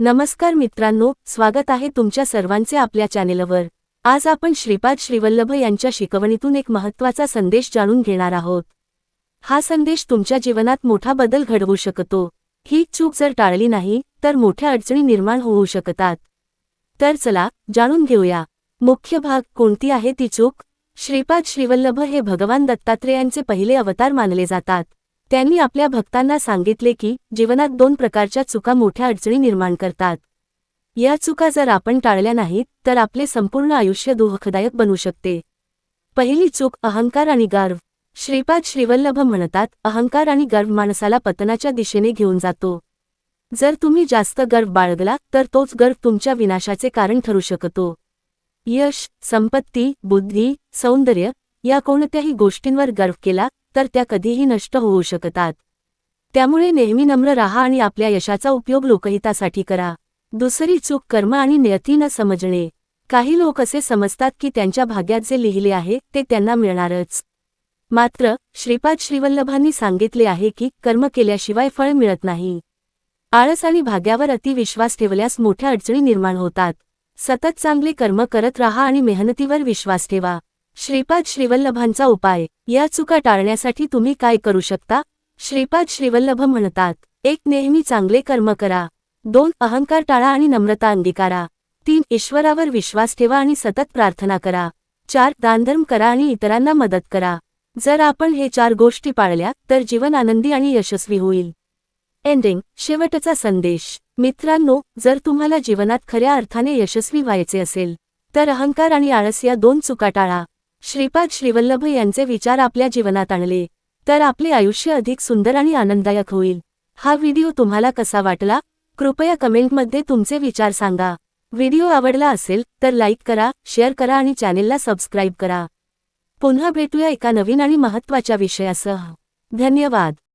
नमस्कार मित्रांनो स्वागत आहे तुमच्या सर्वांचे आपल्या चॅनेलवर. आज आपण श्रीपाद श्रीवल्लभ यांच्या शिकवणीतून एक महत्त्वाचा संदेश जाणून घेणार आहोत. हा संदेश तुमच्या जीवनात मोठा बदल घडवू शकतो. ही चूक जर टाळली नाही तर मोठ्या अडचणी निर्माण होऊ शकतात. तर चला जाणून घेऊया. मुख्य भाग कोणती आहे ती चूक? श्रीपाद श्रीवल्लभ हे भगवान दत्तात्रेयांचे पहिले अवतार मानले जातात. त्यांनी आपल्या भक्तांना सांगितले की जीवनात दोन प्रकारच्या चुका मोठ्या अडचणी निर्माण करतात. या चुका जर आपण टाळल्या नाहीत तर आपले संपूर्ण आयुष्य दुःखदायक बनू शकते. पहिली चूक अहंकार आणि गर्व. श्रीपाद श्रीवल्लभ म्हणतात अहंकार आणि गर्व माणसाला पतनाच्या दिशेने घेऊन जातो. जर तुम्ही जास्त गर्व बाळगला तर तोच गर्व तुमच्या विनाशाचे कारण ठरू शकतो. यश संपत्ती बुद्धी सौंदर्य या कोणत्याही गोष्टींवर गर्व केला तर त्या कधीही नष्ट होऊ शकतात. त्यामुळे नेहमी नम्र राहा आणि आपल्या यशाचा उपयोग लोकहितासाठी करा. दुसरी चूक कर्म आणि नियती न समजणे. काही लोक असे समजतात की त्यांच्या भाग्यात जे लिहिले आहे ते त्यांना मिळणारच. मात्र श्रीपाद श्रीवल्लभांनी सांगितले आहे की कर्म केल्याशिवाय फळ मिळत नाही. आळस आणि भाग्यावर अतिविश्वास ठेवल्यास मोठ्या अडचणी निर्माण होतात. सतत चांगले कर्म करत राहा आणि मेहनतीवर विश्वास ठेवा. श्रीपाद श्रीवल्लभांचा उपाय. या चुका टाळण्यासाठी तुम्ही काय करू शकता? श्रीपाद श्रीवल्लभ म्हणतात एक नेहमी चांगले कर्म करा. दोन अहंकार टाळा आणि नम्रता अंगीकारा. तीन ईश्वरावर विश्वास ठेवा आणि सतत प्रार्थना करा. चार दानधर्म करा आणि इतरांना मदत करा. जर आपण हे चार गोष्टी पाळल्या तर जीवन आनंदी आणि यशस्वी होईल. एंडिंग शेवटचा संदेश. मित्रांनो जर तुम्हाला जीवनात खऱ्या अर्थाने यशस्वी व्हायचे असेल तर अहंकार आणि आळस या दोन चुका टाळा. श्रीपाद श्रीवल्लभ यांचे विचार आपल्या जीवनात आणले तर आपले आयुष्य अधिक सुंदर आणि आनंददायक होईल. हा व्हिडिओ तुम्हाला कसा वाटला? कृपया कमेंटमध्ये तुमचे विचार सांगा. व्हिडिओ आवडला असेल तर लाईक करा शेअर करा आणि चॅनेलला सबस्क्राईब करा. पुन्हा भेटूया एका नवीन आणि महत्त्वाच्या विषयासह. धन्यवाद.